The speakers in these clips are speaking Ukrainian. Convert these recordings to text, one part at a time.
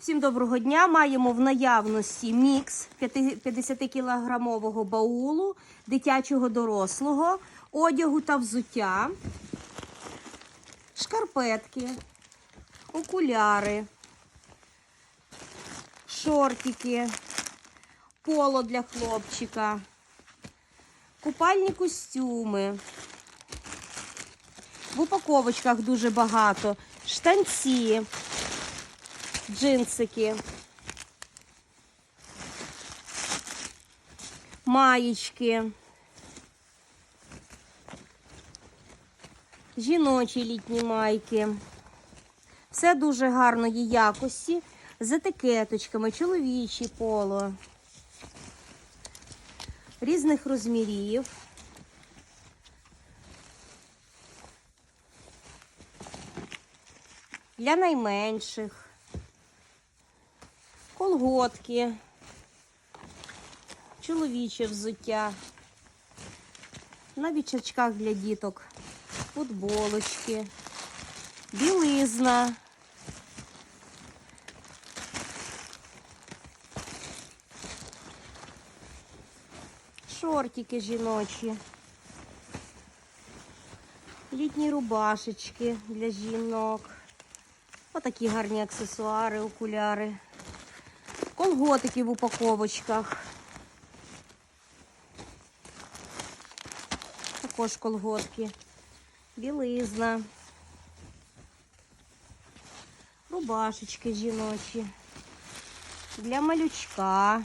Всім доброго дня. Маємо в наявності мікс 50-кілограмового баулу, дитячого дорослого, одягу та взуття, шкарпетки, окуляри, шортики, поло для хлопчика, купальні костюми. В упаковочках дуже багато, штанці джинсики, маєчки, жіночі літні майки. Все дуже гарної якості, з етикеточками, чоловічі поло, різних розмірів. Для найменших колготки, чоловіче взуття, на вічачках для діток, футболочки, білизна. Шортики жіночі, літні рубашечки для жінок. Отакі гарні аксесуари, окуляри. Колготики в упаковочках. Також колготки. Білизна. Рубашечки жіночі. Для малючка.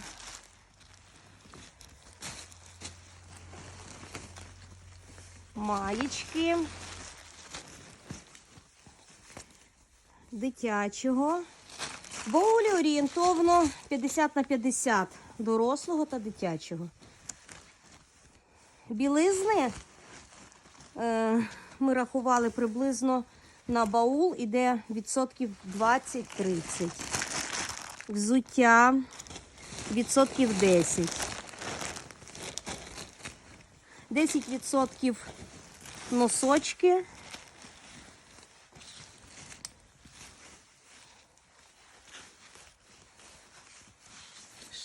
Маєчки. Дитячого. Боулі орієнтовно 50 на 50 дорослого та дитячого. Білизни е, ми рахували приблизно на баул іде відсотків 20-30. Взуття відсотків 10. 10% носочки.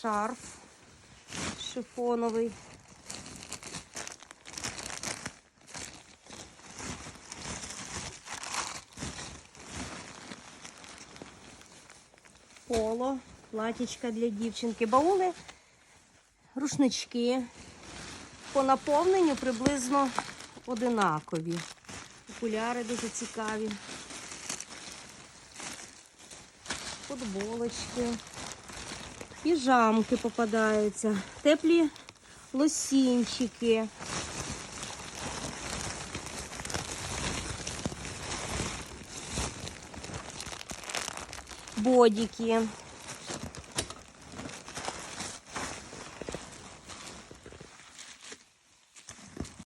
Шарф шифоновий. Поло, платічка для дівчинки, баули, рушнички. По наповненню приблизно одинакові. Окуляри дуже цікаві. Футболочки. Піжамки попадаються, теплі лосінчики. Бодіки.